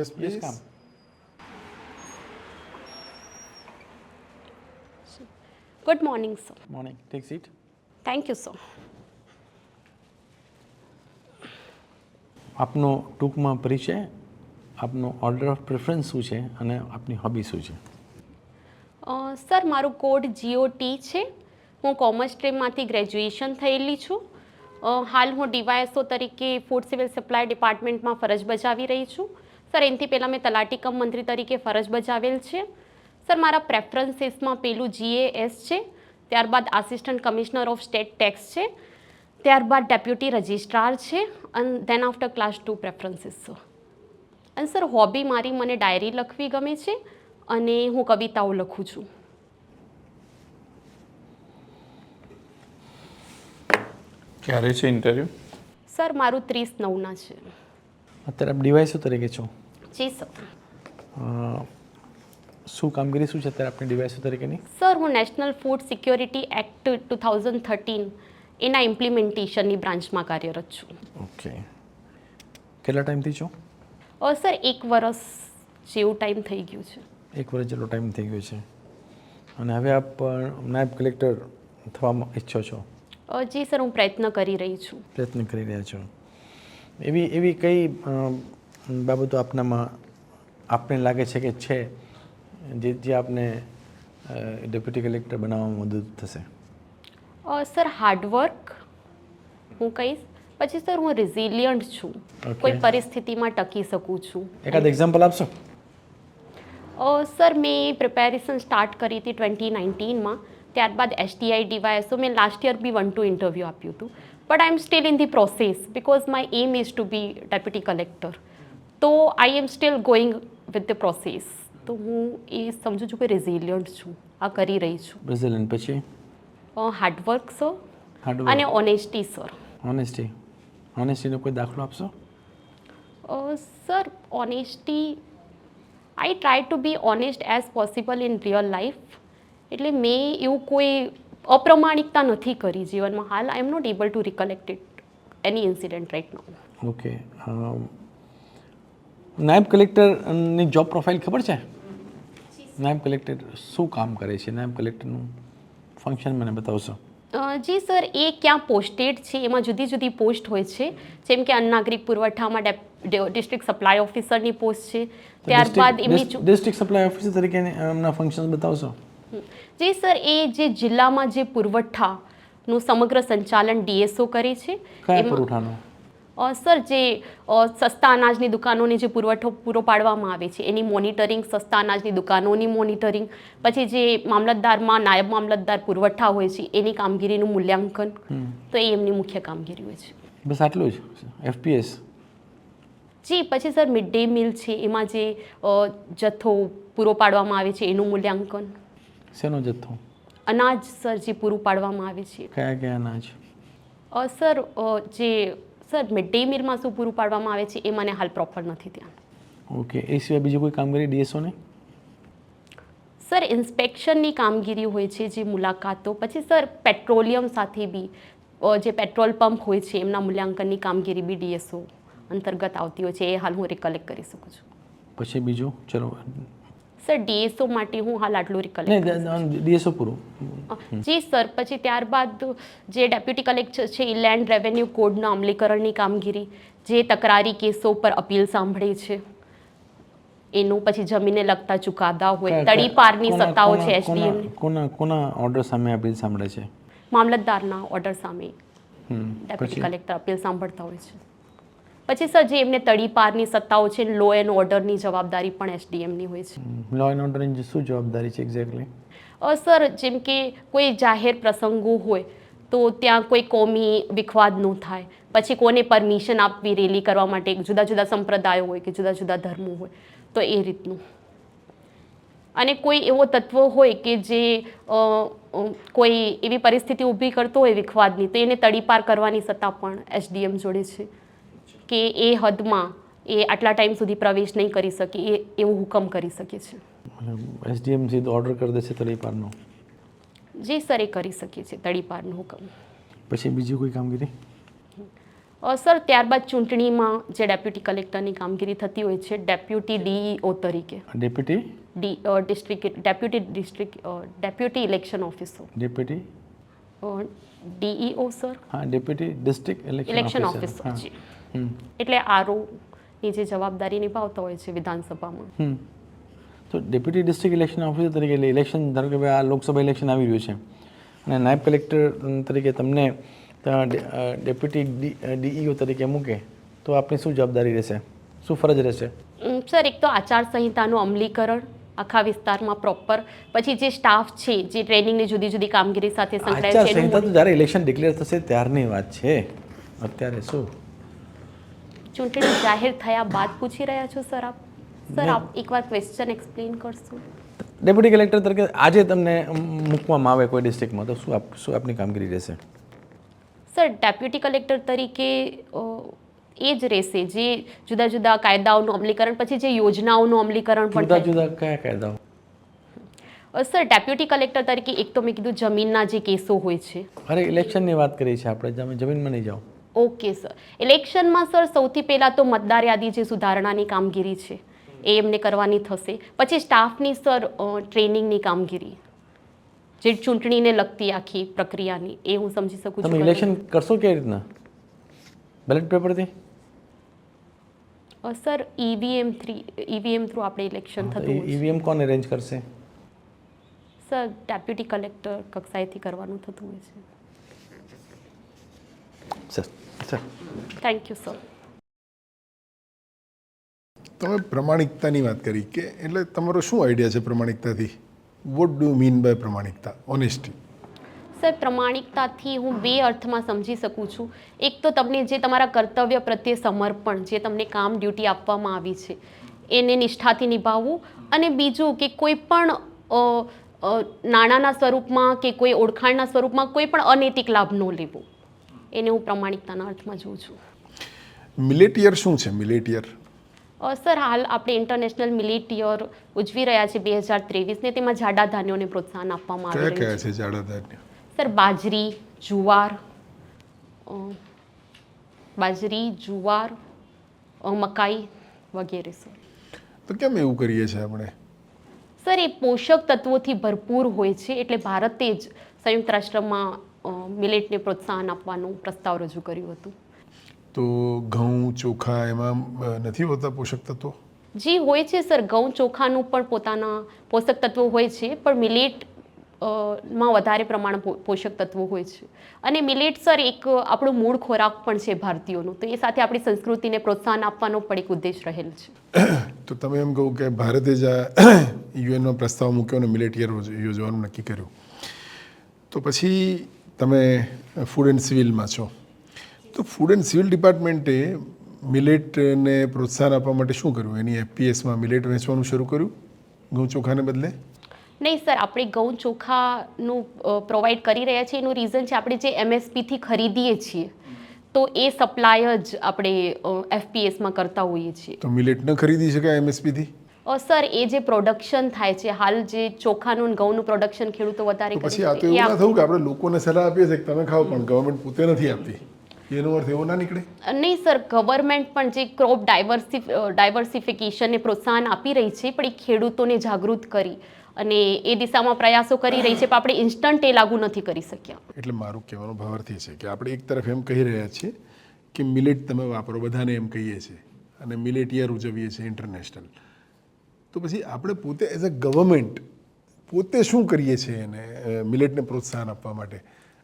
Yes, please. કામ good morning sir morning take seat. Thank you sir આપનો ટૂંકમાં પરિચય આપનો ઓર્ડર ઓફ પ્રેફરન્સ શું છે અને આપની હોબી શું છે? સર મારું કોડ જીઓ ટી છે. હું કોમર્સ સ્ટ્રીમમાંથી ગ્રેજ્યુએશન થયેલી છું. હાલ હું ડીવાયએસઓ તરીકે ફૂડ સિવિલ સપ્લાય ડિપાર્ટમેન્ટમાં ફરજ બજાવી રહી છું. સર એનાથી પહેલાં મેં તલાટી કમ મંત્રી તરીકે ફરજ બજાવેલ છે. સર મારા પ્રેફરન્સીસમાં પેલું જીએએસ છે. ત્યારબાદ assistant commissioner of state tax છે. ત્યારબાદ ડેપ્યુટી રજિસ્ટ્રાર છે. અને then after class two preferences sir અને સર હોબી મારી મને ડાયરી લખવી ગમે છે અને હું કવિતાઓ લખું છું. ક્યારે છે ઇન્ટરવ્યુ સર મારું ત્રીસ નવના છે. અત્યારે આપ ડિવાઇસો તરીકે છો? જી સર શું કામગીરી શું છે અત્યારે આપની ડિવાઇસો તરીકેની? સર હું national food security act two thousand thirteen એના ઇમ્પ્લિમેન્ટેશનની બ્રાન્ચમાં કાર્યરત છું. ઓકે કેટલા ટાઈમથી છો? સર એક વર્ષ જેવું ટાઈમ થઈ ગયું છે. એક વર્ષ જેટલો ટાઈમ થઈ ગયો છે. અને હવે આપ નાયબ કલેક્ટર થવા ઈચ્છો છો? જી સર હું પ્રયત્ન કરી રહી છું. પ્રયત્ન કરી રહ્યા છો. એવી એવી કઈ બાબતો આપનામાં આપને લાગે છે કે છે જે જે આપને ડેપ્યુટી કલેક્ટર બનાવવામાં મદદ થશે? સર હાર્ડવર્ક હું કહીશ. પછી સર હું રિઝિલિયન્ટ છું. કોઈ પરિસ્થિતિમાં ટકી શકું છું. એકાદ એક્ઝામ્પલ આપશો? સર મેં પ્રિપેરેશન સ્ટાર્ટ કરી હતી ટ્વેન્ટી નાઇન્ટીનમાં ત્યારબાદ એસટીઆઈ ડીવાયએસઓ મેં last year B one two interview આપ્યું હતું. But I am still in the process because my aim is to be deputy collector તો I am still going with the process તો હું એ સમજુ છું કે રેઝિલિયન્ટ છું. આ કરી રહી છું. બ્રેઝિલિયન પછી? હાર્ડવર્ક સર અને ઓનેસ્ટી સર ઓનેસ્ટી ઓનેસ્ટીનો કોઈ દાખલો આપશો? Sir honesty I try to be honest as possible in real life એટલે મેં એવું કોઈ અપ્રમાણિકતા નથી કરી જીવનમાં હાલ. I am not able to recollect it any incident right now okay નાયબ કલેક્ટરની જોબ પ્રોફાઇલ ખબર છે? નાયબ કલેક્ટર શું કામ કરે છે? નાયબ કલેક્ટરનું ફંક્શન મને બતાવશો. જી સર એ ક્યાં પોસ્ટેડ છે? એમાં જુદી જુદી પોસ્ટ હોય છે. જેમ કે અન્નાગરિક પુરવઠામાં ડિસ્ટ્રિક્ટ સપ્લાય ઓફિસરની પોસ્ટ છે. ત્યારબાદ એમની ડિસ્ટ્રિક્ટ સપ્લાય ઓફિસર તરીકે એમના ફંક્શન બતાવશો? જી સર એ જે જિલ્લામાં જે પુરવઠાનું સમગ્ર સંચાલન ડીએસઓ કરે છે એમાં- સર જે સસ્તા અનાજની દુકાનોને જે પુરવઠો પૂરો પાડવામાં આવે છે એની મોનિટરિંગ સસ્તા અનાજની દુકાનોની મોનિટરિંગ પછી જે મામલતદારમાં નાયબ મામલતદાર પુરવઠા હોય છે એની કામગીરીનું મૂલ્યાંકન. તો એ એમની મુખ્ય કામગીરી હોય છે. બસ આટલું જ એફપીએસ? જી પછી સર મિડ ડે મિલ છે એમાં જે જથ્થો પૂરો પાડવામાં આવે છે એનું મૂલ્યાંકન. શેનો જથ્થો? અનાજ સર જે પૂરું પાડવામાં આવે છે. કયા કયા અનાજ? સર જે સર મિડ ડે મીલમાં શું પૂરું પાડવામાં આવે છે એ મને હાલ પ્રોપર નથી ત્યાં. ઓકે એ સિવાય બીજી કોઈ કામગીરી ડીએસઓને? સર ઇન્સ્પેક્શનની કામગીરી હોય છે જે મુલાકાતો પછી સર પેટ્રોલિયમ સાથે બી જે પેટ્રોલ પંપ હોય છે એમના મૂલ્યાંકનની કામગીરી બી ડીએસઓ અંતર્ગત આવતી હોય છે એ હાલ હું રિકલેક્ટ કરી શકું છું. પછી બીજું ચલો સર ડીએસઓ માટે હું હાલ આટલું રિકલેક્ટ ડીએસઓ પૂરું. જી સર પછી ત્યારબાદ જે ડેપ્યુટી કલેક્ટર છે એ લેન્ડ રેવન્યુ કોડના અમલીકરણની કામગીરી જે તકરારી કેસો પર અપીલ સાંભળે છે. એનું પછી જમીને લગતા ચુકાદા હોય તડીપારની સત્તાઓ છે એસડીએમ કોના કોના ઓર્ડર સામે અપીલ સાંભળે છે? મામલતદારના ઓર્ડર સામે ડેપ્યુટી કલેક્ટર અપીલ સાંભળતા હોય છે. પછી સર જે એમને તડીપારની સત્તાઓ છે લો એન્ડ ઓર્ડરની જવાબદારી પણ એસડીએમની હોય છે. લો એન્ડ ઓર્ડરની શું જવાબદારી છે એક્ઝેક્ટલી સર જેમ કે કોઈ જાહેર પ્રસંગો હોય તો ત્યાં કોઈ કોમી વિખવાદ ન થાય. પછી કોને પરમિશન આપવી રેલી કરવા માટે જુદા જુદા સંપ્રદાયો હોય કે જુદા જુદા ધર્મો હોય તો એ રીતનું. અને કોઈ એવો તત્વ હોય કે જે કોઈ એવી પરિસ્થિતિ ઊભી કરતો હોય વિખવાદની તો એને તડીપાર કરવાની સત્તા પણ એસડીએમ જોડે છે. કે એ હદમાં એ આટલા ટાઈમ સુધી પ્રવેશ નહીં કરી શકે એ એવો હુકમ કરી શકે છે. એસડીએમ સીધો ઓર્ડર કરી દેશે તળીપારનો? જે સર એ કરી શકીએ છીએ તડીપારનો હુકમ. પછી બીજી કોઈ કામગીરી? સર ત્યારબાદ ચૂંટણીમાં જે ડેપ્યુટી કલેક્ટરની કામગીરી થતી હોય છે ડેપ્યુટી ડીઈઓ તરીકે. Deputy? D district deputy district deputy election officer. Deputy? DEO sir? હા ડેપ્યુટી ડિસ્ટ્રિક્ટ ઇલેક્શન ઓફિસર. જી. એટલે આરઓની જે જવાબદારી નિભાવતા હોય છે વિધાનસભામાં. તો ડેપ્યુટી ડિસ્ટ્રિક્ટ ઇલેક્શન ઓફિસર તરીકે એટલે ઇલેક્શન ધારો કે આ લોકસભા ઇલેક્શન આવી રહ્યું છે અને નાયબ કલેક્ટર તરીકે તમને ડેપ્યુટી ડીઈઓ તરીકે મૂકે તો આપની શું જવાબદારી રહેશે? શું ફરજ રહેશે? સર એક તો આચારસંહિતાનું અમલીકરણ આખા વિસ્તારમાં પ્રોપર પછી જે સ્ટાફ છે જે ટ્રેનિંગની જુદી જુદી કામગીરી સાથે સંકળાયેલ છે આચારસંહિતા સંહિતા તો જ્યારે ઇલેક્શન ડિક્લેર થશે ત્યારની વાત છે. અત્યારે શું? ચૂંટણી જાહેર થયા બાદ પૂછી રહ્યા છો સર આપ? સર આપ એકવાર ક્વેશ્ચન એક્સપ્લેન કરશો? ડેપ્યુટી કલેક્ટર તરીકે આજે તમને મૂકવામાં આવે કોઈ ડિસ્ટ્રિક્ટમાં તો શું આપ શું આપની કામગીરી રહેશે? સર ડેપ્યુટી કલેક્ટર તરીકે એ જ રહેશે જે જુદા જુદા કાયદાઓનું અમલીકરણ પછી જે યોજનાઓનું અમલીકરણ પણ જુદા જુદા કયા કાયદાઓ? સર ડેપ્યુટી કલેક્ટર તરીકે એક તો મેં કીધું જમીનના જે કેસો હોય છે. અરે ઇલેક્શનની વાત કરી છે આપણે જમીનમાં નહીં જાઓ. ઓકે સર ઇલેક્શનમાં સર સૌથી પહેલાં તો મતદાર યાદી જે સુધારણાની કામગીરી છે એ એમને કરવાની થશે. પછી સ્ટાફની સર ટ્રેનિંગની કામગીરી જે ચૂંટણીને લગતી આખી પ્રક્રિયાની એ હું સમજી શકું છું. ઇલેક્શન કરશો કેવી રીતના? Ballot પેપરથી sir EVM three EVM through આપણે ઇલેક્શન થતું ઈવીએમ કોણ એરેન્જ કરશે? સર ડેપ્યુટી કલેક્ટર કક્ષાએથી કરવાનું થતું હોય છે. Sir sir thank you sir તમે પ્રમાણિકતાની વાત કરી કે એટલે તમારો શું આઈડિયા છે પ્રમાણિકતાથી? વોટ ડુ મીન બાય પ્રમાણિકતા? ઓનેસ્ટી સર પ્રમાણિકતાથી હું બે અર્થમાં સમજી શકું છું. એક તો તમને જે તમારા કર્તવ્ય પ્રત્યે સમર્પણ જે તમને કામ ડ્યુટી આપવામાં આવી છે એને નિષ્ઠાથી નિભાવવું. અને બીજું કે કોઈ પણ નાણાંના સ્વરૂપમાં કે કોઈ ઓળખાણના સ્વરૂપમાં કોઈ પણ અનૈતિક લાભ ન લેવો. એને હું પ્રમાણિકતાના અર્થમાં જોઉં છું. મિલેટિયર શું છે મિલેટિયર? સર હાલ આપણે ઇન્ટરનેશનલ મિલિટ યર ઉજવી રહ્યા છીએ બે હજાર ત્રેવીસને. તેમાં જાડા ધાન્યોને પ્રોત્સાહન આપવામાં આવી રહ્યું છે. જાડા ધાન્ય? સર બાજરી જુવાર બાજરી જુવાર મકાઈ વગેરે સર. તો કેમ એવું કરીએ છીએ આપણે? સર એ પોષક તત્વોથી ભરપૂર હોય છે. એટલે ભારતે જ સંયુક્ત રાષ્ટ્રમાં મિલેટને પ્રોત્સાહન આપવાનું પ્રસ્તાવ રજૂ કર્યું હતું. તો ઘઉં ચોખા એમાં નથી હોતા પોષક તત્વો? જી હોય છે સર. ઘઉં ચોખાનું પણ પોતાના પોષક તત્વો હોય છે પણ મિલેટમાં વધારે પ્રમાણ પોષક તત્વો હોય છે. અને મિલેટ સર એક આપણો મૂળ ખોરાક પણ છે ભારતીયોનું. તો એ સાથે આપણી સંસ્કૃતિને પ્રોત્સાહન આપવાનો પણ એક ઉદ્દેશ રહેલ છે. તો તમે એમ કહું કે ભારતે જ આ યુએનનો પ્રસ્તાવ મૂક્યો અને મિલેટ યોજવાનું નક્કી કર્યું. તો પછી તમે ફૂડ એન્ડ સિવિલમાં છો. તો ફૂડ એન્ડ સિવિલ ડિપાર્ટમેન્ટે મિલેટને પ્રોત્સાહન આપવા માટે શું કર્યું? એની એફપીએસમાં મિલેટ વેચવાનું શરૂ કર્યું? ઘઉં ચોખાને બદલે? નહીં સર આપણે ઘઉં ચોખાનું પ્રોવાઈડ કરી રહ્યા છીએ. એનું રીઝન છે આપણે જે એમએસપીથી ખરીદીએ છીએ તો એ સપ્લાય જ આપણે એફપીએસમાં કરતા હોઈએ છીએ. તો મિલેટ ન ખરીદી શકાય એમએસપીથી સર એ જે પ્રોડક્શન થાય છે હાલ જે ચોખાનું ઘઉંનું પ્રોડક્શન ખેડૂતો વધારે પછી આ તો એવું ના થયું કે આપણે લોકોને સલાહ આપીએ છીએ કે તમે ખાઓ પણ ગવર્મેન્ટ પોતે નથી આપતી. એનો અર્થ એવો ના નીકળે? નહીં સર ગવર્મેન્ટ પણ જે ક્રોપ ડાયવર્સી ડાયવર્સિફિકેશનને પ્રોત્સાહન આપી રહી છે પણ એ ખેડૂતોને જાગૃત કરી અને એ દિશામાં પ્રયાસો કરી રહી છે પણ આપણે ઇન્સ્ટન્ટ એ લાગુ નથી કરી શક્યા. એટલે મારું કહેવાનો ભાવાર્થ છે કે આપણે એક તરફ એમ કહી રહ્યા છીએ કે મિલેટ તમે વાપરો બધાને એમ કહીએ છીએ અને મિલેટ યર ઉજવીએ છીએ ઇન્ટરનેશનલ તો પછી આપણે પોતે એઝ અ ગવર્મેન્ટ પોતે શું કરીએ છીએ એને મિલેટને પ્રોત્સાહન આપવા માટે?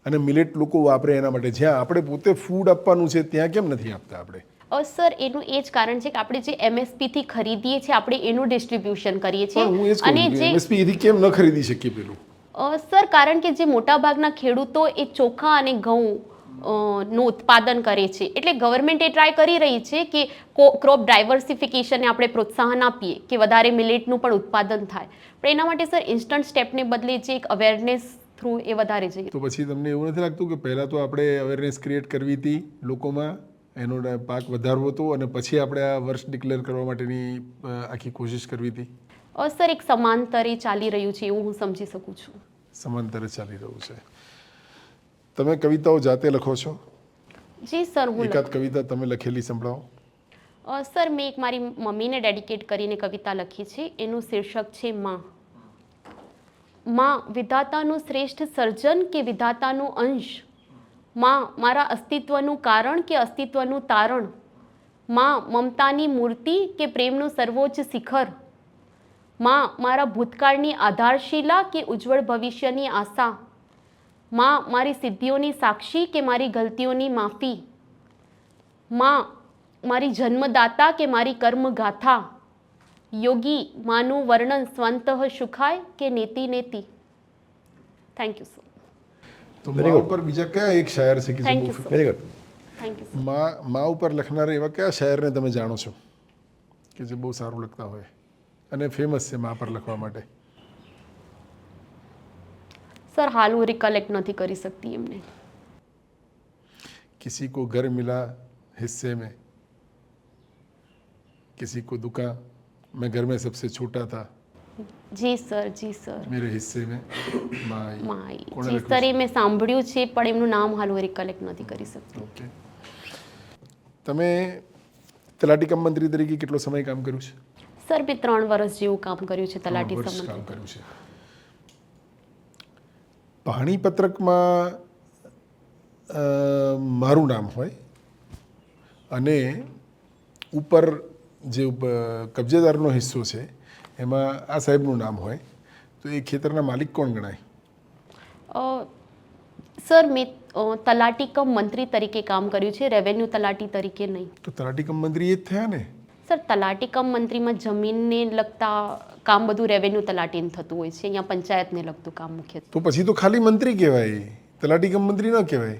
અને મિલેટ લોકો વાપરે એના માટે. જ્યાં આપણે પોતે ફૂડ આપવાનું છે ત્યાં કેમ નથી આપતા આપણે? સર એનું એ જ કારણ છે કે આપણે જે એમએસપી થી ખરીદીએ છીએ આપણે એનું ડિસ્ટ્રીબ્યુશન કરીએ છીએ. અને જે એમએસપી થી કેમ ન ખરીદી શકીએ પેલું? સર કારણ કે જે મોટાભાગના ખેડૂતો એ ચોખા અને ઘઉં નું ઉત્પાદન કરે છે. એટલે ગવર્મેન્ટ એ ટ્રાય કરી રહી છે કે ક્રોપ ડાયવર્સિફિકેશનને આપણે પ્રોત્સાહન આપીએ કે વધારે મિલેટનું પણ ઉત્પાદન થાય. પણ એના માટે સર ઇન્સ્ટન્ટ સ્ટેપને બદલે જે એક અવેરનેસ થ્રુ એ વધારે જઈએ તો પછી તમને એવું નથી લાગતું કે પહેલાં તો આપણે અવેરનેસ ક્રિએટ કરવી હતી લોકોમાં એનો પાક વધારવો હતો અને પછી આપણે આ વર્ષ ડિક્લેર કરવા માટેની આખી કોશિશ કરવી હતી? સર એક સમાંતરે ચાલી રહ્યું છે એવું હું સમજી શકું છું. સમાંતરે ચાલી રહ્યું છે. તમે કવિતાઓ જાતે લખો છો? જી સર હું એકાદ કવિતા તમે લખેલી સંભળાવો. સર મેં એક મારી મમ્મીને ડેડિકેટ કરીને કવિતા લખી છે. એનું શીર્ષક છે માં. માં વિધાતાનું શ્રેષ્ઠ સર્જન કે વિધાતાનું અંશ? માં મારા અસ્તિત્વનું કારણ કે અસ્તિત્વનું તારણ? માં મમતાની મૂર્તિ કે પ્રેમનું સર્વોચ્ચ શિખર? માં મારા ભૂતકાળની આધારશિલા કે ઉજ્જવળ ભવિષ્યની આશા? માં મારી સિદ્ધિઓની સાક્ષી કે મારી ગલતીઓની માફી? માં મારી જન્મદાતા કે મારી કર્મગાથા? યોગી માનું વર્ણન સ્વંતઃ સુખાય કે નેતિ નેતિ? થેન્ક યુ સો તો મા ઉપર બીજા કયા એક શાયર છે કે you, sir. Very good thank you મા મા ઉપર લખનારા એવા કયા શાયરને તમે જાણો છો કે જે બહુ સારું લખતા હોય? અને ફેમસ છે મા પર લખવા માટે. સર હાલ હું રિકલેક્ટ નથી કરી શકતી એમને किसी को घर मिला हिस्से में किसी को दुकान मैं घर में सबसे छोटा था જી સર જી સર मेरे हिस्से में माँ आई। માય કોણે જી લખ્યું સર એ મેં સાંભળ્યું છે પણ એમનું નામ હાલ હું રિકલેક્ટ નથી કરી શકતી ઓકે તમે તલાટી કમ મંત્રી તરીકે કેટલો સમય કામ કર્યું છે સર મેં ત્રણ વર્ષ જેવું કામ કર્યું છે તલાટી વર્ષ કામ સંબંધિત કર્યું છે પાણીપત્રકમાં મારું નામ હોય અને ઉપર જે કબજેદારનો હિસ્સો છે એમાં આ સાહેબનું નામ હોય તો એ ખેતરના માલિક કોણ ગણાય? સર મેં તલાટીકમ તલાટી કમ મંત્રી તરીકે કામ કર્યું છે રેવન્યુ તલાટી તરીકે નહીં. તો તલાટી કમ મંત્રી એ જ થયા ને? સર તલાટી કમ મંત્રીમાં જમીનને લગતા કામ બધું રેવન્યુ તલાટીને થતું હોય છે. અહીંયા પંચાયતને લગતું કામ મુખ્ય તો પછી તો ખાલી મંત્રી કહેવાય. તલાટી કમ મંત્રી ન કહેવાય.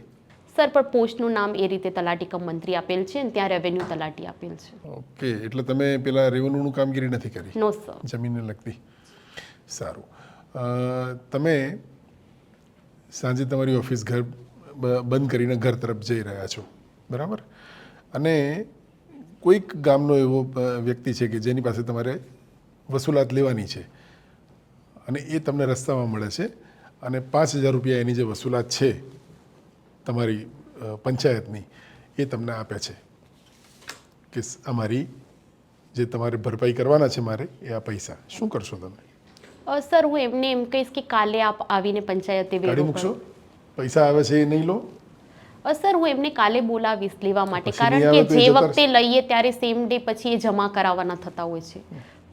સર પણ પોસ્ટનું નામ એ રીતે તલાટી કમ મંત્રી આપેલ છે અને ત્યાં રેવન્યુ તલાટી આપેલ છે. ઓકે એટલે તમે પેલા રેવન્યુનું કામગીરી નથી કરી? નો સર જમીનને લગતી. સારું. તમે સાંજે તમારી ઓફિસ ઘર બંધ કરીને ઘર તરફ જઈ રહ્યા છો. બરાબર? અને કોઈક ગામનો એવો વ્યક્તિ છે કે જેની પાસે તમારે વસૂલાત લેવાની છે. અને એ તમને રસ્તામાં મળે છે. અને પાંચ હજાર રૂપિયા એની જે વસૂલાત છે તમારી પંચાયતની એ તમને આપે છે. કે અમારી જે તમારે ભરપાઈ કરવાના છે મારે એ આ પૈસા. શું કરશો તમે? સર હું એમને એમ કહીશ કે કાલે આપ આવીને પંચાયતે કાઢી મૂકશો? પૈસા આવે છે એ નહીં લો? અ, સર હું એમને કાલે બોલાવીશ લેવા માટે. કારણ કે જે વખતે લઈએ ત્યારે સેમ ડે પછી એ જમા કરાવવાના થતા હોય છે.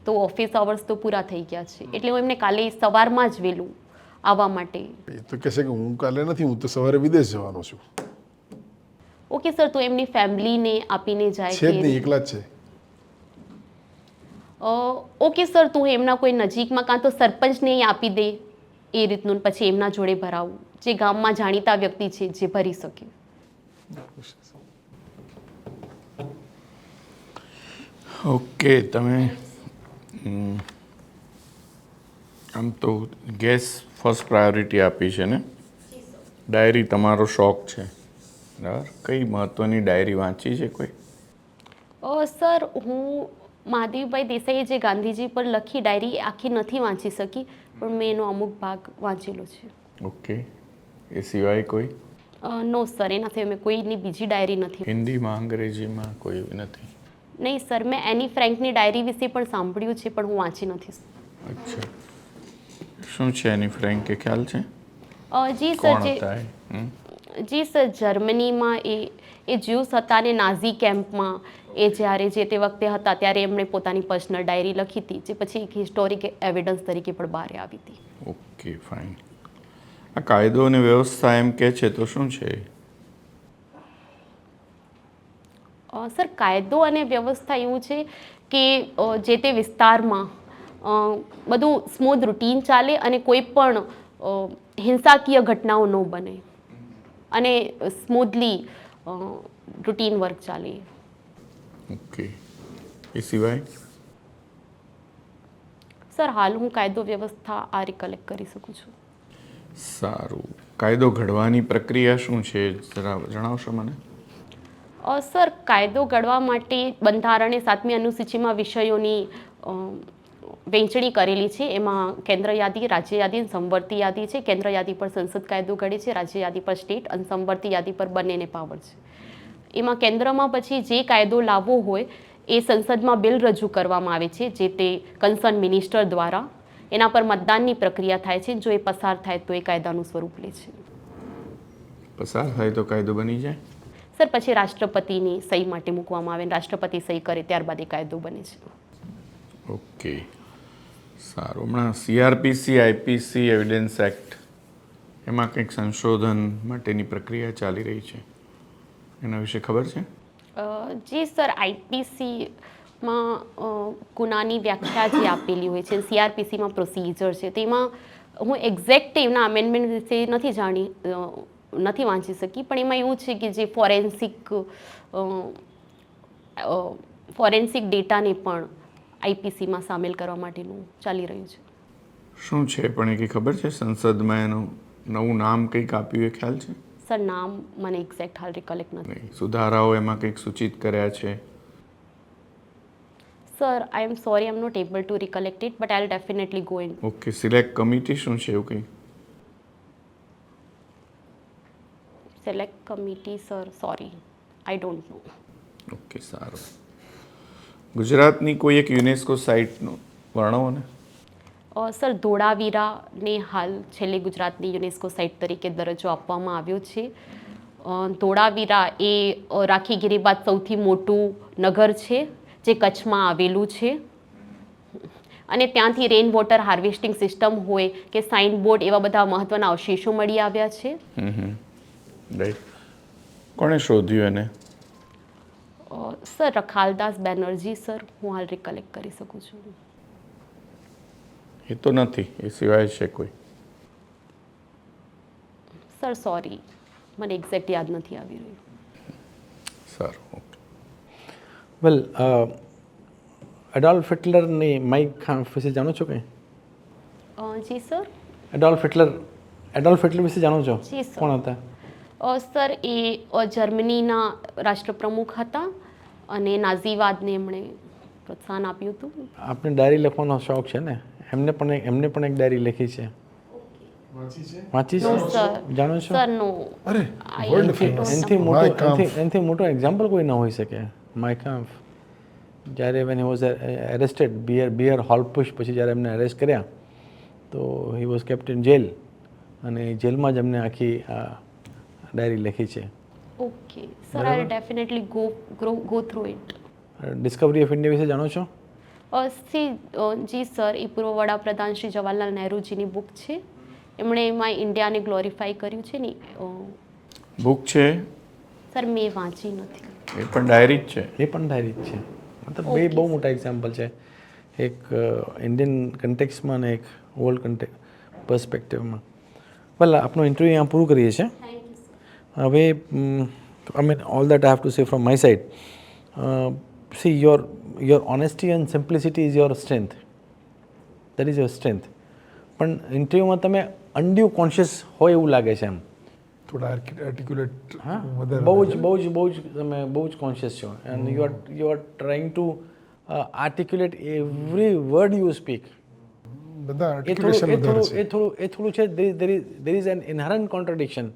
તો ઓફિસ અવર્સ તો પૂરા થઈ ગયા છે. એટલે હું એમને કાલે સવારમાં જ વહેલું આવવા માટે. એ તો કહેશે કે હું કાલે નથી હું તો સવારે વિદેશ જવાનો છું. ઓકે સર તો એમની ફેમિલીને આપીને જાય છે જ નહીં એકલા જ છે. ઓકે સર તો એમના કોઈ નજીકમાં કાં તો સરપંચને આપી દે એ રીતનું પછી એમના જોડે ભરાવું જે ગામમાં જાણીતા વ્યક્તિ છે જે ભરી શકે. ઓકે તમે આમ તો ગેસ ફર્સ્ટ પ્રાયોરિટી આપી છે ને? ડાયરી તમારો શોખ છે. બરાબર? કઈ મહત્ત્વની ડાયરી વાંચી છે કોઈ? સર હું મહાદેવભાઈ દેસાઈએ જે ગાંધીજી પર લખી ડાયરી આખી નથી વાંચી શકી પણ મેં એનો અમુક ભાગ વાંચેલો છે. ઓકે એ સિવાય કોઈ? નો સર એનાથી અમે કોઈની બીજી ડાયરી નથી. હિન્દીમાં અંગ્રેજીમાં કોઈ નથી? નહીં સર મેં એની ફ્રેન્કની ડાયરી વિશે પણ સાંભળ્યું છે પણ હું વાંચી નથી અચ્છા. શું છે એની ફ્રેન્ક કે ખ્યાલ છે? જી સર જે? જી સર જર્મનીમાં એ એ જ્યુસ હતા ને નાઝી કેમ્પમાં એ જ્યારે જે તે વખતે હતા ત્યારે એમણે પોતાની પર્સનલ ડાયરી લખી હતી જે પછી એક હિસ્ટોરિક એવિડન્સ તરીકે પણ બહાર આવી હતી. Okay fine. આ કાયદો અને વ્યવસ્થા એમ કે છે તો શું છે અ, સર કાયદો અને વ્યવસ્થા એવું છે કે જે તે વિસ્તારમાં બધું સ્મૂથ રૂટીન ચાલે અને કોઈ પણ હિંસાકીય ઘટનાઓ ન બને અને સ્મૂથલી રૂટીન વર્ક ચાલે. ઓકે. એ સિવાય? સર હાલ હું કાયદો વ્યવસ્થા આ રિકલેક્ટ કરી શકું છું. સારું. કાયદો ઘડવાની પ્રક્રિયા શું છે? જરા જણાવશો મને? સર કાયદો ઘડવા માટે બંધારણે સાતમી અનુસૂચિમાં વિષયોની વહેંચણી કરેલી છે. એમાં કેન્દ્ર યાદી, રાજ્ય યાદી અને સંવર્તી યાદી છે. કેન્દ્ર યાદી પર સંસદ કાયદો ઘડે છે. રાજ્ય યાદી પર સ્ટેટ અને સંવર્તી યાદી પર બંનેને પાવર છે. એમાં કેન્દ્રમાં પછી જે કાયદો લાવવો હોય, એ સંસદમાં બિલ રજૂ કરવામાં આવે છે, જે તે કન્સર્ન મિનિસ્ટર દ્વારા. એના પર મતદાનની પ્રક્રિયા થાય છે. જો એ પસાર થાય તો એ કાયદાનું સ્વરૂપ લે છે. પસાર થાય તો કાયદો બની જાય? સર પછી રાષ્ટ્રપતિની સહી માટે મૂકવામાં આવે રાષ્ટ્રપતિ સહી કરે ત્યારબાદ એ કાયદો બને છે. ઓકે. સારું. હમણાં સીઆરપીસી આઈપીસી એવિડન્સ એક્ટ એમાં કંઈક સંશોધન માટેની પ્રક્રિયા ચાલી રહી છે. એના વિશે ખબર છે? જી સર આઈપીસીમાં ગુનાની વ્યાખ્યા જે આપેલી હોય છે સીઆરપીસીમાં પ્રોસિજર છે તેમાં હું એક્ઝેક્ટ એમના અમેન્ડમેન્ટ વિશે નથી જાણી નથી વાંચી શકી. પણ એમાં એવું છે કે જે ફોરેન્સિક ફોરેન્સિક ડેટાને પણ આઈપીસીમાં સામેલ કરવા માટેનું ચાલી રહ્યું છે. શું છે? પણ એ કંઈ ખબર છે? સંસદમાં એનું નવું નામ કંઈક આપ્યું એ ખ્યાલ છે? સર નામ મને એક્ઝેક્ટ હાલ રિકલેક્ટ નથી. સુધારાઓ એમાં કંઈક સૂચિત કર્યા છે? Sir I am sorry I am not able to recollect it but I definitely go in okay select committee શું છે એવું કંઈ? Select committee sir sorry I don't know okay સારું. ગુજરાતની કોઈ એક યુનેસ્કો સાઇટનું વર્ણવો ને? સર ધોળાવીરાને હાલ છેલ્લે ગુજરાતની યુનેસ્કો સાઇટ તરીકે દરજ્જો આપવામાં આવ્યો છે. ધોળાવીરા એ રાખીગીરી બાદ સૌથી મોટું નગર છે જે કચ્છમાં આવેલું છે. અને ત્યાંથી રેઇન વોટર હાર્વેસ્ટિંગ સિસ્ટમ હોય કે સાઇન બોર્ડ એવા બધા મહત્વના અવશેષો મળી આવ્યા છે. રાઈટ કોણે શોધ્યું એને? સર રખાલદાસ બેનર્જી સર હું હાલ રિકલેક્ટ કરી શકું છું. એ તો નથી એ સિવાય છે કોઈ. સર સોરી મને એક્ઝેક્ટ યાદ નથી આવી રહ્યું. સારું ઓકે. વેલ એડોલ્ફ હિટલરની માઇક ખાંફ વિશે જાણો છો કંઈ? જી sir. Adolf Hitler Adolf Hitler વિશે જાણો છો? જી, કોણ હતા? સર એ અ, જર્મનીના રાષ્ટ્રપ્રમુખ હતા અને નાઝીવાદને એમણે પ્રોત્સાહન આપ્યું હતું. આપણે ડાયરી લખવાનો શોખ છે ને? એમને પણ એમને પણ એક ડાયરી લખી છે. વાંચી છે? જાણો છો? સર. નો અરે વર્લ્ડ ફેમસ એનાથી મોટો. એનાથી એનાથી મોટો એક્ઝામ્પલ કોઈ ન હોઈ શકે. માય કામ્ફ જ્યારે when he was arrested beer beer hall putsch પછી જ્યારે એમને અરેસ્ટ કર્યા તો he was kept in jail અને જેલમાં જ એમને આખી ડાયરી લખી છે. Okay sir I definitely go grow go through it. Discovery of India વિશે જાણો છો? સી જી સર એ પૂર્વ વડાપ્રધાન શ્રી જવાહરલાલ નહેરુજીની બુક છે. એમણે એમાં ઇન્ડિયાને ગ્લોરીફાઈ કર્યું છે ને બુક છે? સર મેં વાંચી નથી. એ પણ ડાયરી જ છે. એ પણ ડાયરી જ છે. મતલબ બે બહુ મોટા એક્ઝામ્પલ છે. એક ઇન્ડિયન કન્ટેક્સમાં અને એક વર્લ્ડ કન્ટેક પર્સપેક્ટિવમાં ભલે આપણું ઇન્ટરવ્યૂ અહીંયા પૂરું કરીએ છીએ. હવે I mean all that I have to say from my side see your your honesty and simplicity is your strength that is your strength પણ ઇન્ટરવ્યૂમાં તમે અનડ્યુ કોન્શિયસ હોય એવું લાગે છે એમ. થોડા આર્ટિક્યુલેટ હા? બહુ જ બહુ જ બહુ જ તમે બહુ જ કોન્શિયસ છો. And you are you are trying to articulate every word you speak બધા એ થોડું એ થોડું એ થોડું છે there is an inherent contradiction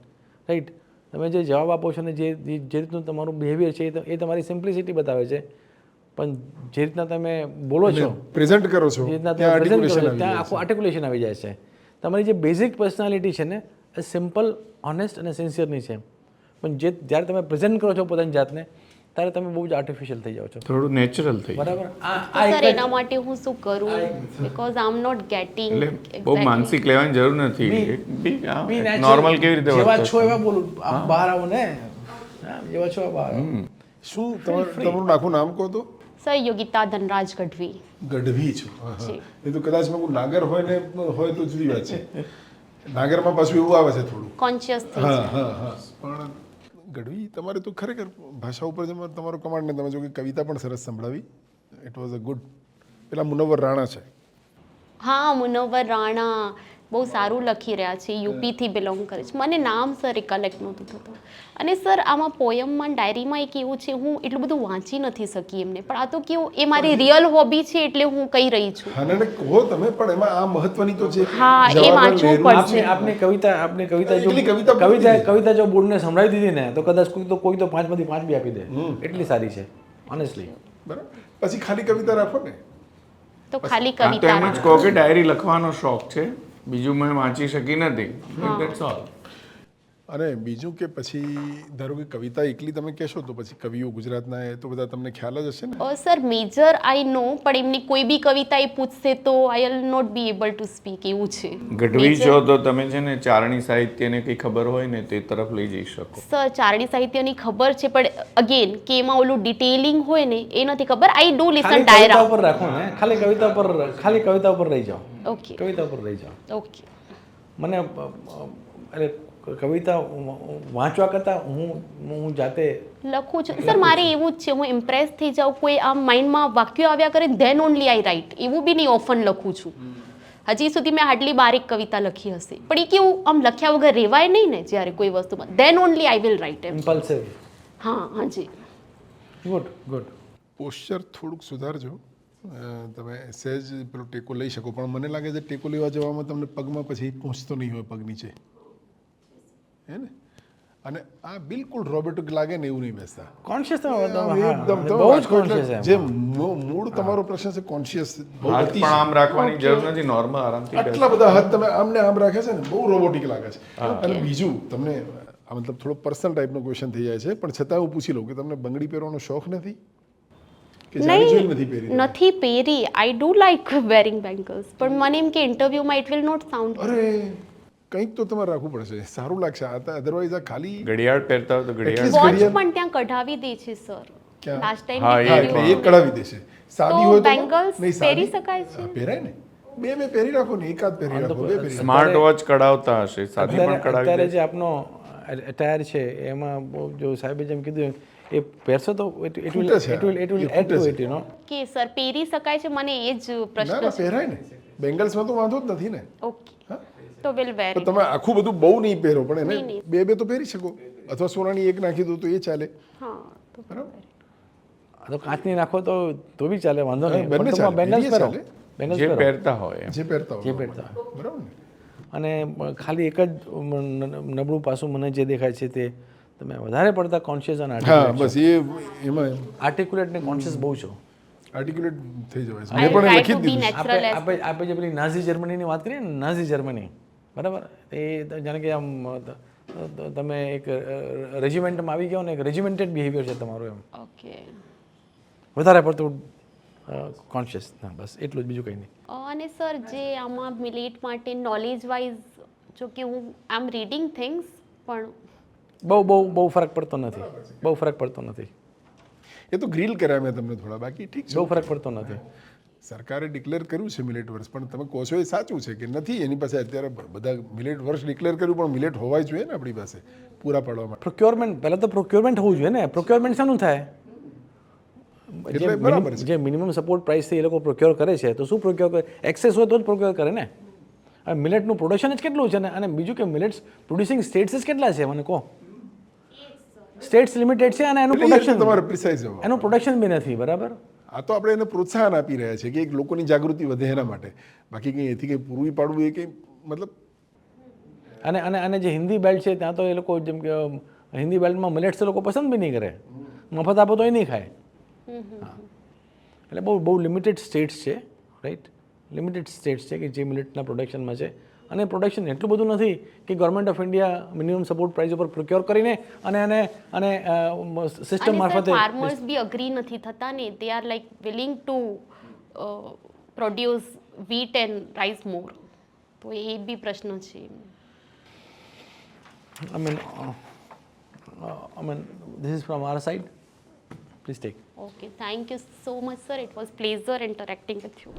right તમે જે જવાબ આપો છો ને જે જે રીતનું તમારું બિહેવિયર છે એ તમારી સિમ્પ્લિસિટી બતાવે છે. પણ જે રીતના તમે બોલો છો પ્રેઝન્ટ કરો છો જે રીતના તમે પ્રેઝન્ટ કરો છો, ત્યાં આખું આર્ટિક્યુલેશન આવી જાય છે. તમારી જે બેઝિક પર્સનાલિટી છે ને એ સિમ્પલ ઓનેસ્ટ અને સિન્સિયરની છે. પણ જે જ્યારે તમે પ્રેઝન્ટ કરો છો પોતાની જાતને ત્યારે તમે બહુ જ આર્ટિફિશિયલ થઈ જાઓ છો. થોડું નેચરલ થઈ બરાબર? આ સર એના માટે હું શું કરું? Because I am not getting એટલે બહુ માનસિક લેવાની જરૂર નથી. નોર્મલ કેવી રીતે જેવા છો એવા બોલું બહાર આવો ને. જેવા છો બહાર શું તમારું તમારું આખું નામ કહો તો? સર યોગિતા ધનરાજ ગઢવી. ગઢવી છો. એ તો કદાચ મેં નાગર હોય ને હોય તો જુદી વાત છે. નાગરમાં પાછું એવું આવે છે થોડું. કોન્શિયસ થઈ હા હા હા. પણ ગઢવી, તમારે તો ખરેખર ભાષા ઉપર તમારો કમાન્ડ ને તમે જો કે કવિતા પણ સરસ સંભળાવી. ઇટ વોઝ અ ગુડ પેલા મુનવર રાણા છે. હા, મુનવર રાણા. બહુ સારું લખી રહ્યા છે યુપીથી બિલોંગ કરે છે. મને નામ સર રિકલેક્ટ નહોતું થતું. અને સર આમાં પોયમમાં ડાયરીમાં એક એવું છે હું એટલું બધું વાંચી નથી શકી એમને. પણ આ તો કેવું એ મારી રિયલ હોબી છે એટલે હું કહી રહી છું. અને કહો તમે પણ એમાં આ મહત્વની તો છે. હા, એ વાંચવું પડશે. આપની કવિતા આપને કવિતા જો કવિતા કવિતા કવિતા જો બોર્ડને સંભળાવી દીધી ને તો કદાચ કોઈ તો કોઈ તો પાંચમાંથી પાંચ બી આપી દે. એટલી સારી છે ઓનેસ્ટલી બરાબર. પછી ખાલી કવિતા રાખો ને. તો ખાલી કવિતા એમ જ કહો કે ડાયરી લખવાનો શોખ છે. બીજું મેં વાંચી શકી નથી That's all. અને બીજું કે પછી ધારો કે કવિતા એકલી તમે કહેશો તો પછી કવિઓ ગુજરાતના એ તો બધા તમને ખ્યાલ જ હશે ને? સર મેજર આઈ નો પણ એમની કોઈ બી કવિતા એ પૂછશે તો I will not be able to speak એવું છે. ગઢવી છો તો તમે છે ને ચારણી સાહિત્યને કંઈ ખબર હોય ને તે તરફ લઈ જઈ શકો. સર ચારણી સાહિત્યની ખબર છે પણ અગેન કે એમાં ઓલું ડિટેલિંગ હોય ને એ નથી ખબર. આઈ ડુ લિસન ડાયરા ઉપર રાખો ને ખાલી કવિતા ઉપર ખાલી કવિતા ઉપર રહી જાઓ. ઓકે કવિતા ઉપર રહી જાઓ. ઓકે મને એટલે કવિતા વાંચવા કરતાં હું હું જાતે લખું છું. સર મારે એવું જ છે હું ઇમ્પ્રેસ થઈ જાઉં. કોઈ આમ માઇન્ડમાં વાક્યો આવ્યા કરે ધેન ઓનલી આઈ રાઇટ એવું બી નહીં ઓફન લખું છું. હજી સુધી મેં હાર્ડલી બારીક કવિતા લખી હશે. પણ એ કેવું આમ લખ્યા વગર રહેવાય નહીં ને જ્યારે કોઈ વસ્તુમાં. Then only I will write impulsive હા હાજી. ગુડ ગુડ પોસ્ચર થોડુંક સુધારજો. તમે સહેજ પેલો ટેકો લઈ શકો પણ મને લાગે છે ટેકો લેવા જવામાં તમને પગમાં પછી પહોંચતો નહીં હોય પગ નીચે. હે ને? અને આ બિલકુલ રોબોટિક લાગે ને એવું નહીં બેસતા. કોન્શિયસ એકદમ બહુ જ કોન્શિયસ જે મૂળ તમારો પ્રશ્ન છે કોન્શિયસ બહુ અતિ પણ આમ રાખવાની જરૂર નથી નોર્મલ આરામથી એટલા આટલા બધા હાથ તમે આમને આમ રાખે છે ને બહુ રોબોટિક લાગે છે. અને બીજું તમને આ મતલબ થોડો પર્સનલ ટાઈપનો ક્વેશ્ચન થઈ જાય છે પણ છતાં હું પૂછી લઉં કે તમને બંગડી પહેરવાનો શોખ નથી? કે જાણી પહેરી? નથી પહેરી. I do like wearing bangles પણ મને એમ કે ઇન્ટરવ્યુમાં ઇટ વિલ નોટ સાઉન્ડ અરે! કંઈક તો તમારે રાખવું પડશે. સારું લાગશે. આ અધરવાઇઝ આ ખાલી ઘડિયાળ પહેરતા તો ઘડિયાળ વોચ પણ ત્યાં કઢાવી દે છે સર લાસ્ટ ટાઈમ હા, એટલે એક કઢાવી દેશે સાદી હોય તો બેંગલ્સ સાદી- પહેરી શકાય છે? પહેરાય ને. બે બે પહેરી રાખો ને એકાદ પહેરી રાખો બે પહેરી સ્માર્ટ વોચ કઢાવતા હશે સાદી પણ અત્યારે અત્યારે કઢાવી દે. જે આપનો અટાયર છે એમાં બહુ જો સાહેબે જેમ કીધું એ પહેરશો તો it will it will it will add to it you know કે સર પહેરી શકાય છે? મને એ જ પ્રશ્ન છે. પહેરાય ને. બેંગલ્સમાં તો વાંધો જ નથી ને. ઓકે હા? તો વિલ વેરી તમે આખું બધું બહુ નહીં પહેરો પણ એને બે બે તો પહેરી શકો. અથવા સોનાની એક નાખી દો તો એ ચાલે. હા તો બરાબર? આ તો કાચની નાખો તો તો બી ચાલે વાંધો નહીં. બંને ચાલે, બેંગલ્સ પહેરો. બેંગલ્સ જે પહેરતા હોય જે પહેરતા જે પહેરતા હોય. બરાબર ને? અને ખાલી એક જ નબળું પાસું મને જે દેખાય છે તે તમે વધારે પડતા કોન્શિયસ અને હા બસ એ એમાં આર્ટિક્યુલેટ ને કોન્શિયસ બહુ છો. આર્ટિક્યુલેટ થઈ જવાય. છે મેં પણ લખી દીધું આપણે આપણે આપણે જે પેલી નાઝી જર્મનીની વાત કરીએ ને નાઝી જર્મની. બરાબર? એ જાણે કે આમ તમે એક રેજિમેન્ટમાં આવી ગયો ને એક રેજિમેન્ટેડ બિહેવિયર છે તમારું એમ. ઓકે. વધારે પડતું કોન્શિયસ ના બસ એટલું જ બીજું કંઈ નહીં. અને સર જે આમાં મિલેટ માટે નોલેજ વાઇઝ જો કે હું આમ રીડિંગ થિંગ્સ પણ બહુ બહુ બહુ ફરક પડતો નથી. બહુ ફરક પડતો નથી. એ તો ગ્રીલ કર્યા મેં તમને થોડા બાકી ઠીક છે. બહુ ફરક પડતો નથી. સરકારે ડિક્લેર કર્યું છે મિલેટ વર્ષ. પણ તમે કહો છો એ સાચું છે કે નથી? એની પાસે અત્યારે બધા મિલેટ વર્ષ ડિક્લેર કર્યું પણ મિલેટ હોવા જોઈએ ને આપણી પાસે પૂરા પાડવા માટે પ્રોક્યોરમેન્ટ પહેલાં તો પ્રોક્યોરમેન્ટ હોવું જોઈએ ને. પ્રોક્યોરમેન્ટ શાનું થાય? જે મિનિમમ સપોર્ટ પ્રાઇસથી એ લોકો પ્રોક્યોર કરે છે તો શું પ્રોક્યોર કરે? એક્સેસ હોય તો જ પ્રોક્યોર કરે ને. હવે મિલેટનું પ્રોડક્શન જ કેટલું છે ને? અને બીજું કે મિલેટ્સ પ્રોડ્યુસિંગ સ્ટેટ્સ જ કેટલા છે? મને કહો. સ્ટેટ્સ લિમિટેડ છે અને એનું પ્રોડક્શન તમારે એનું પ્રોડક્શન બી નથી બરાબર? આ તો આપણે એને પ્રોત્સાહન આપી રહ્યા છે કે એક લોકોની જાગૃતિ વધે એના માટે. બાકી કંઈ એથી કંઈ પૂરવી પાડવું એ કંઈ મતલબ અને અને અને જે હિન્દી બેલ્ટ છે ત્યાં તો એ લોકો જેમ કે હિન્દી બેલ્ટમાં મિલેટ્સ લોકો પસંદ બી નહીં કરે. મફત આપો તો એ નહીં ખાય. હા. એટલે બહુ બહુ લિમિટેડ સ્ટેટ્સ છે રાઈટ લિમિટેડ સ્ટેટ્સ છે કે જે મિલેટના પ્રોડક્શનમાં છે. અને પ્રોડક્શન એટલું બધું નથી કે government of India minimum support price ઉપર પ્રોક્યોર કરીને અને અને અને સિસ્ટમ મારફતે ફાર્મર્સ બી અગ્રી નથી થતા ને. They are like willing to produce wheat and rice more તો એ બી પ્રશ્ન છે. I mean I mean this is from our side please take okay thank you so much sir it was pleasure interacting with you